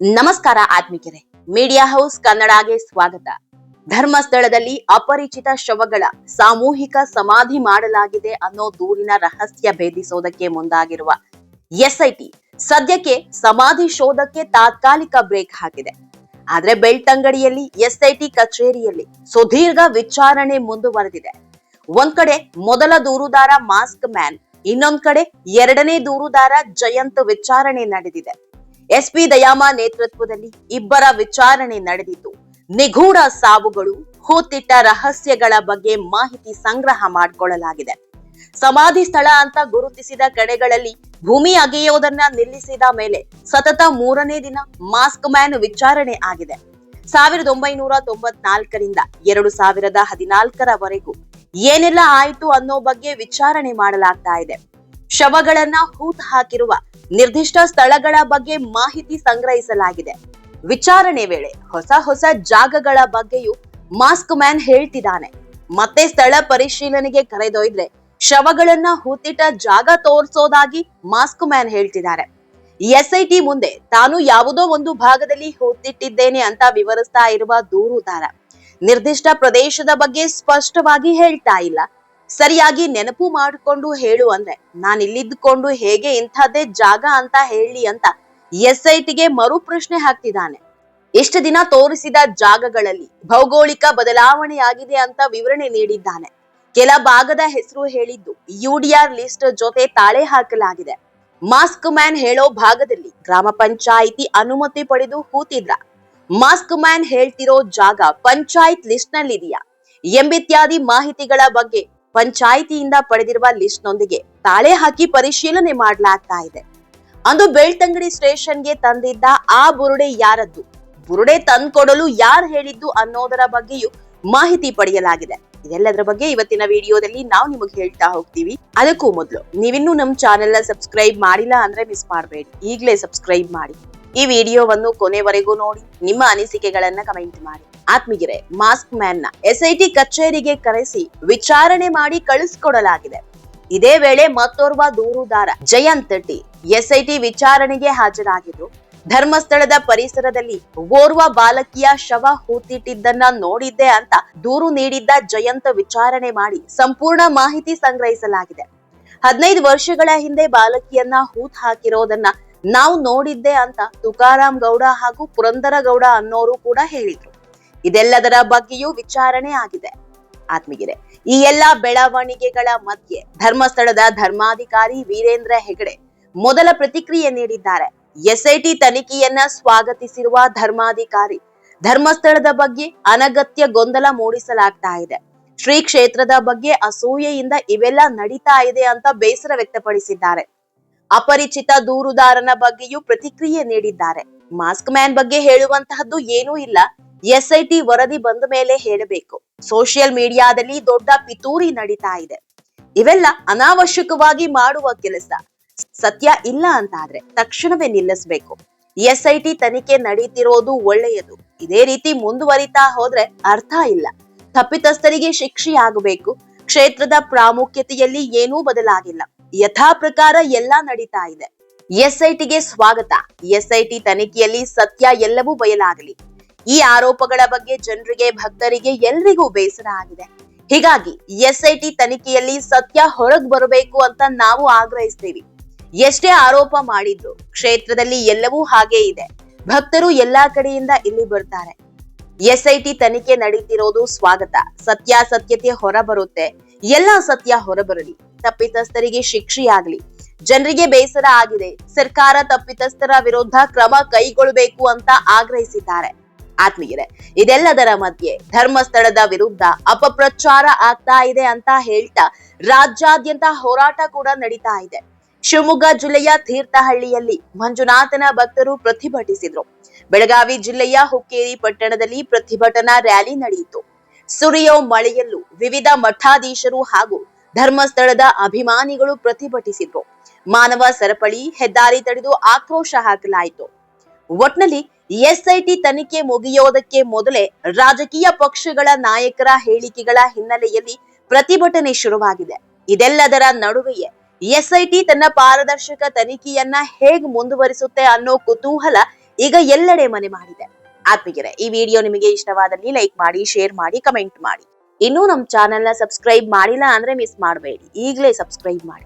ನಮಸ್ಕಾರ ಆತ್ಮಿಕರೇ. Media house ಕನ್ನಡಗೆ ಸ್ವಾಗತ. ಧರ್ಮಸ್ಥಳದಲ್ಲಿ ಅಪರಿಚಿತ ಶವಗಳ ಸಾಮೂಹಿಕ ಸಮಾಧಿ ಮಾಡಲಾಗಿದೆ ಅನ್ನೋ ದೂರಿನ ರಹಸ್ಯ ಭೇದಿಸೋದಕ್ಕೆ ಮುಂದಾಗಿರುವ ಎಸ್ಐಟಿ ಸದ್ಯಕ್ಕೆ ಸಮಾಧಿ ಶೋಧಕ್ಕೆ ತಾತ್ಕಾಲಿಕ ಬ್ರೇಕ್ ಹಾಕಿದೆ. ಆದ್ರೆ ಬೆಳ್ತಂಗಡಿಯಲ್ಲಿ ಎಸ್ಐಟಿ ಕಚೇರಿಯಲ್ಲಿ ಸುದೀರ್ಘ ವಿಚಾರಣೆ ಮುಂದುವರೆದಿದೆ. ಒಂದ್ ಕಡೆ ಮೊದಲ ದೂರುದಾರ ಮಾಸ್ಕ್ ಮ್ಯಾನ್, ಇನ್ನೊಂದ್ ಕಡೆ ಎರಡನೇ ದೂರುದಾರ ಜಯಂತ್ ವಿಚಾರಣೆ ನಡೆದಿದೆ. ಎಸ್ಪಿ ದಯಾಮ ನೇತೃತ್ವದಲ್ಲಿ ಇಬ್ಬರ ವಿಚಾರಣೆ ನಡೆದಿತ್ತು. ನಿಗೂಢ ಸಾವುಗಳು, ಹೂತಿಟ್ಟ ರಹಸ್ಯಗಳ ಬಗ್ಗೆ ಮಾಹಿತಿ ಸಂಗ್ರಹ ಮಾಡಿಕೊಳ್ಳಲಾಗಿದೆ. ಸಮಾಧಿ ಸ್ಥಳ ಅಂತ ಗುರುತಿಸಿದ ಕಡೆಗಳಲ್ಲಿ ಭೂಮಿ ಅಗೆಯೋದನ್ನ ನಿಲ್ಲಿಸಿದ ಮೇಲೆ ಸತತ ಮೂರನೇ ದಿನ ಮಾಸ್ಕ್ ಮ್ಯಾನ್ ವಿಚಾರಣೆ ಆಗಿದೆ. ಸಾವಿರದ ಒಂಬೈನೂರ ತೊಂಬತ್ನಾಲ್ಕರಿಂದ ಎರಡು ಸಾವಿರದ ಹದಿನಾಲ್ಕರವರೆಗೂ ಏನೆಲ್ಲ ಆಯಿತು ಅನ್ನೋ ಬಗ್ಗೆ ವಿಚಾರಣೆ ಮಾಡಲಾಗ್ತಾ ಇದೆ. ಶವಗಳನ್ನ ಹೂತ್ ಹಾಕಿರುವ ನಿರ್ದಿಷ್ಟ ಸ್ಥಳಗಳ ಬಗ್ಗೆ ಮಾಹಿತಿ ಸಂಗ್ರಹಿಸಲಾಗಿದೆ. ವಿಚಾರಣೆ ವೇಳೆ ಹೊಸ ಹೊಸ ಜಾಗಗಳ ಬಗ್ಗೆಯೂ ಮಾಸ್ಕ್ ಮ್ಯಾನ್ ಹೇಳ್ತಿದ್ದಾನೆ. ಮತ್ತೆ ಸ್ಥಳ ಪರಿಶೀಲನೆಗೆ ಕರೆದೊಯ್ದ್ರೆ ಶವಗಳನ್ನ ಹೂತಿಟ್ಟ ಜಾಗ ತೋರಿಸೋದಾಗಿ ಮಾಸ್ಕ್ ಮ್ಯಾನ್ ಹೇಳ್ತಿದ್ದಾರೆ. ಎಸ್ಐಟಿ ಮುಂದೆ ತಾನು ಯಾವುದೋ ಒಂದು ಭಾಗದಲ್ಲಿ ಹೂತಿಟ್ಟಿದ್ದೇನೆ ಅಂತ ವಿವರಿಸ್ತಾ ಇರುವ ದೂರುದಾರ. ನಿರ್ದಿಷ್ಟ ಪ್ರದೇಶದ ಬಗ್ಗೆ ಸ್ಪಷ್ಟವಾಗಿ ಹೇಳ್ತಾ ಇಲ್ಲ. ಸರಿಯಾಗಿ ನೆನಪು ಮಾಡಿಕೊಂಡು ಹೇಳು ಅಂದ್ರೆ ನಾನು ಇಲ್ಲಿದ್ದುಕೊಂಡು ಹೇಗೆ ಇಂಥದ್ದೇ ಜಾಗ ಅಂತ ಹೇಳಿ ಅಂತ ಎಸ್ ಐ ಟಿಗೆ ಮರು ಪ್ರಶ್ನೆ ಹಾಕ್ತಿದ್ದಾನೆ. ಇಷ್ಟು ದಿನ ತೋರಿಸಿದ ಜಾಗಗಳಲ್ಲಿ ಭೌಗೋಳಿಕ ಬದಲಾವಣೆಯಾಗಿದೆ ಅಂತ ವಿವರಣೆ ನೀಡಿದ್ದಾನೆ. ಕೆಲ ಭಾಗದ ಹೆಸರು ಹೇಳಿದ್ದು, ಯುಡಿಆರ್ ಲಿಸ್ಟ್ ಜೊತೆ ತಾಳೆ ಹಾಕಲಾಗಿದೆ. ಮಾಸ್ಕ್ ಮ್ಯಾನ್ ಹೇಳೋ ಭಾಗದಲ್ಲಿ ಗ್ರಾಮ ಪಂಚಾಯಿತಿ ಅನುಮತಿ ಪಡೆದು ಕೂತಿದ್ರ. ಮಾಸ್ಕ್ ಮ್ಯಾನ್ ಹೇಳ್ತಿರೋ ಜಾಗ ಪಂಚಾಯತ್ ಲಿಸ್ಟ್ ನಲ್ಲಿದೆಯಾ ಎಂಬಿತ್ಯಾದಿ ಮಾಹಿತಿಗಳ ಬಗ್ಗೆ ಪಂಚಾಯಿತಿಯಿಂದ ಪಡೆದಿರುವ ಲಿಸ್ಟ್ ನೊಂದಿಗೆ ತಾಳೆ ಹಾಕಿ ಪರಿಶೀಲನೆ ಮಾಡಲಾಗ್ತಾ ಇದೆ. ಅಂದು ಬೆಳ್ತಂಗಡಿ ಸ್ಟೇಷನ್ಗೆ ತಂದಿದ್ದ ಆ ಬುರುಡೆ ಯಾರದ್ದು? ಬುರುಡೆ ತಂದ್ಕೊಡಲು ಯಾರು ಹೇಳಿದ್ದು ಅನ್ನೋದರ ಬಗ್ಗೆಯೂ ಮಾಹಿತಿ ಪಡೆಯಲಾಗಿದೆ. ಇದೆಲ್ಲದರ ಬಗ್ಗೆ ಇವತ್ತಿನ ವಿಡಿಯೋದಲ್ಲಿ ನಾವು ನಿಮಗೆ ಹೇಳ್ತಾ ಹೋಗ್ತೀವಿ. ಅದಕ್ಕೂ ಮೊದಲು ನೀವಿನ್ನೂ ನಮ್ಮ ಚಾನೆಲ್ ಸಬ್ಸ್ಕ್ರೈಬ್ ಮಾಡಿಲ್ಲ ಅಂದ್ರೆ ಮಿಸ್ ಮಾಡಬೇಡಿ. ಈಗಲೇ ಸಬ್ಸ್ಕ್ರೈಬ್ ಮಾಡಿ. ಈ ವಿಡಿಯೋವನ್ನು ಕೊನೆವರೆಗೂ ನೋಡಿ. ನಿಮ್ಮ ಅನಿಸಿಕೆಗಳನ್ನ ಕಮೆಂಟ್ ಮಾಡಿ. ಆತ್ಮೀಗೆರೆ ಮಾಸ್ಕ್ ಮ್ಯಾನ್ನ ಎಸ್ಐಟಿ ಕಚೇರಿಗೆ ಕರೆಸಿ ವಿಚಾರಣೆ ಮಾಡಿ ಕಳಿಸಿಕೊಡಲಾಗಿದೆ. ಇದೇ ವೇಳೆ ಮತ್ತೋರ್ವ ದೂರುದಾರ ಜಯಂತ್ ಟಿ ಎಸ್ಐಟಿ ವಿಚಾರಣೆಗೆ ಹಾಜರಾಗಿದ್ರು ಧರ್ಮಸ್ಥಳದ ಪರಿಸರದಲ್ಲಿ ಓರ್ವ ಬಾಲಕಿಯ ಶವ ಹೂತಿಟ್ಟಿದ್ದನ್ನ ನೋಡಿದ್ದೆ ಅಂತ ದೂರು ನೀಡಿದ್ದ ಜಯಂತ ವಿಚಾರಣೆ ಮಾಡಿ ಸಂಪೂರ್ಣ ಮಾಹಿತಿ ಸಂಗ್ರಹಿಸಲಾಗಿದೆ. ಹದಿನೈದು ವರ್ಷಗಳ ಹಿಂದೆ ಬಾಲಕಿಯನ್ನ ಹೂತ್ ಹಾಕಿರೋದನ್ನ ನಾವು ನೋಡಿದ್ದೆ ಅಂತ ತುಕಾರಾಮ್ ಗೌಡ ಹಾಗೂ ಪುರಂದರ ಗೌಡ ಅನ್ನೋರು ಕೂಡ ಹೇಳಿದ್ರು. ಇದೆಲ್ಲದರ ಬಗ್ಗೆಯೂ ವಿಚಾರಣೆ ಆಗಿದೆ. ಆತ್ಮಗಿರೆ ಈ ಎಲ್ಲಾ ಬೆಳವಣಿಗೆಗಳ ಮಧ್ಯೆ ಧರ್ಮಸ್ಥಳದ ಧರ್ಮಾಧಿಕಾರಿ ವೀರೇಂದ್ರ ಹೆಗಡೆ ಮೊದಲ ಪ್ರತಿಕ್ರಿಯೆ ನೀಡಿದ್ದಾರೆ. ಎಸ್ಐಟಿ ತನಿಖೆಯನ್ನ ಸ್ವಾಗತಿಸಿರುವ ಧರ್ಮಾಧಿಕಾರಿ, ಧರ್ಮಸ್ಥಳದ ಬಗ್ಗೆ ಅನಗತ್ಯ ಗೊಂದಲ ಮೂಡಿಸಲಾಗ್ತಾ ಇದೆ. ಶ್ರೀ ಕ್ಷೇತ್ರದ ಬಗ್ಗೆ ಅಸೂಯೆಯಿಂದ ಇವೆಲ್ಲ ನಡೀತಾ ಇದೆ ಅಂತ ಬೇಸರ ವ್ಯಕ್ತಪಡಿಸಿದ್ದಾರೆ. ಅಪರಿಚಿತ ದೂರುದಾರನ ಬಗ್ಗೆಯೂ ಪ್ರತಿಕ್ರಿಯೆ ನೀಡಿದ್ದಾರೆ. ಮಾಸ್ಕ್ ಮ್ಯಾನ್ ಬಗ್ಗೆ ಹೇಳುವಂತಹದ್ದು ಏನೂ ಇಲ್ಲ. ಎಸ್ಐಟಿ ವರದಿ ಬಂದ ಮೇಲೆ ಹೇಳಬೇಕು. ಸೋಷಿಯಲ್ ಮೀಡಿಯಾದಲ್ಲಿ ದೊಡ್ಡ ಪಿತೂರಿ ನಡೀತಾ ಇದೆ. ಇವೆಲ್ಲ ಅನಾವಶ್ಯಕವಾಗಿ ಮಾಡುವ ಕೆಲಸ. ಸತ್ಯ ಇಲ್ಲ ಅಂತಾದ್ರೆ ತಕ್ಷಣವೇ ನಿಲ್ಲಿಸಬೇಕು. ಎಸ್ಐಟಿ ತನಿಖೆ ನಡೀತಿರೋದು ಒಳ್ಳೆಯದು. ಇದೇ ರೀತಿ ಮುಂದುವರಿತಾ ಹೋದ್ರೆ ಅರ್ಥ ಇಲ್ಲ. ತಪ್ಪಿತಸ್ಥರಿಗೆ ಶಿಕ್ಷೆಯಾಗಬೇಕು. ಕ್ಷೇತ್ರದ ಪ್ರಾಮುಖ್ಯತೆಯಲ್ಲಿ ಏನೂ ಬದಲಾಗಿಲ್ಲ. ಯಥಾ ಪ್ರಕಾರ ಎಲ್ಲಾ ನಡೀತಾ ಇದೆ. ಎಸ್ಐಟಿಗೆ ಸ್ವಾಗತ. ಎಸ್ಐಟಿ ತನಿಖೆಯಲ್ಲಿ ಸತ್ಯ ಎಲ್ಲವೂ ಬಯಲಾಗಲಿ. ಈ ಆರೋಪಗಳ ಬಗ್ಗೆ ಜನರಿಗೆ, ಭಕ್ತರಿಗೆ ಎಲ್ರಿಗೂ ಬೇಸರ ಆಗಿದೆ. ಹೀಗಾಗಿ ಎಸ್ಐಟಿ ತನಿಖೆಯಲ್ಲಿ ಸತ್ಯ ಹೊರಗ್ ಬರಬೇಕು ಅಂತ ನಾವು ಆಗ್ರಹಿಸ್ತೀವಿ. ಎಷ್ಟೇ ಆರೋಪ ಮಾಡಿದ್ರು ಕ್ಷೇತ್ರದಲ್ಲಿ ಎಲ್ಲವೂ ಹಾಗೆ ಇದೆ. ಭಕ್ತರು ಎಲ್ಲಾ ಕಡೆಯಿಂದ ಇಲ್ಲಿ ಬರ್ತಾರೆ. ಎಸ್ಐಟಿ ತನಿಖೆ ನಡೀತಿರೋದು ಸ್ವಾಗತ. ಸತ್ಯಾಸತ್ಯತೆ ಹೊರಬರುತ್ತೆ. ಎಲ್ಲ ಸತ್ಯ ಹೊರಬರಲಿ. ತಪ್ಪಿತಸ್ಥರಿಗೆ ಶಿಕ್ಷೆಯಾಗ್ಲಿ. ಜನರಿಗೆ ಬೇಸರ ಆಗಿದೆ. ಸರ್ಕಾರ ತಪ್ಪಿತಸ್ಥರ ವಿರುದ್ಧ ಕ್ರಮ ಕೈಗೊಳ್ಳಬೇಕು ಅಂತ ಆಗ್ರಹಿಸಿದ್ದಾರೆ. ಆತ್ಮೀಯರೇ, ಇದೆಲ್ಲದರ ಮಧ್ಯೆ ಧರ್ಮಸ್ಥಳದ ವಿರುದ್ಧ ಅಪಪ್ರಚಾರ ಆಗ್ತಾ ಇದೆ ಅಂತ ಹೇಳ್ತಾ ರಾಜ್ಯಾದ್ಯಂತ ಹೋರಾಟ ಕೂಡ ನಡೀತಾ ಇದೆ. ಶಿವಮೊಗ್ಗ ಜಿಲ್ಲೆಯ ತೀರ್ಥಹಳ್ಳಿಯಲ್ಲಿ ಮಂಜುನಾಥನ ಭಕ್ತರು ಪ್ರತಿಭಟಿಸಿದ್ರು. ಬೆಳಗಾವಿ ಜಿಲ್ಲೆಯ ಹುಕ್ಕೇರಿ ಪಟ್ಟಣದಲ್ಲಿ ಪ್ರತಿಭಟನಾ ರ್ಯಾಲಿ ನಡೆಯಿತು. ಸುರಿಯೋ ಮಳೆಯಲ್ಲೂ ವಿವಿಧ ಮಠಾಧೀಶರು ಹಾಗೂ ಧರ್ಮಸ್ಥಳದ ಅಭಿಮಾನಿಗಳು ಪ್ರತಿಭಟಿಸಿದ್ರು. ಮಾನವ ಸರಪಳಿ ಹೆದ್ದಾರಿ ತಡೆದು ಆಕ್ರೋಶ ಹಾಕಲಾಯಿತು. ಒಟ್ನಲ್ಲಿ ಎಸ್ಐಟಿ ತನಿಖೆ ಮುಗಿಯೋದಕ್ಕೆ ಮೊದಲೇ ರಾಜಕೀಯ ಪಕ್ಷಗಳ ನಾಯಕರ ಹೇಳಿಕೆಗಳ ಹಿನ್ನೆಲೆಯಲ್ಲಿ ಪ್ರತಿಭಟನೆ ಶುರುವಾಗಿದೆ. ಇದೆಲ್ಲದರ ನಡುವೆಯೇ ಎಸ್ಐಟಿ ತನ್ನ ಪಾರದರ್ಶಕ ತನಿಖೆಯನ್ನ ಹೇಗ್ ಮುಂದುವರಿಸುತ್ತೆ ಅನ್ನೋ ಕುತೂಹಲ ಈಗ ಎಲ್ಲೆಡೆ ಮನೆ ಮಾಡಿದೆ. ಆತ್ಮೀಯರೇ, ಈ ವಿಡಿಯೋ ನಿಮಗೆ ಇಷ್ಟವಾದಲ್ಲಿ ಲೈಕ್ ಮಾಡಿ, ಶೇರ್ ಮಾಡಿ, ಕಮೆಂಟ್ ಮಾಡಿ. ಇನ್ನೂ ನಮ್ಮ ಚಾನೆಲ್ನ ಸಬ್ಸ್ಕ್ರೈಬ್ ಮಾಡಿಲ್ಲ ಅಂದ್ರೆ ಮಿಸ್ ಮಾಡಬೇಡಿ. ಈಗಲೇ ಸಬ್ಸ್ಕ್ರೈಬ್ ಮಾಡಿ.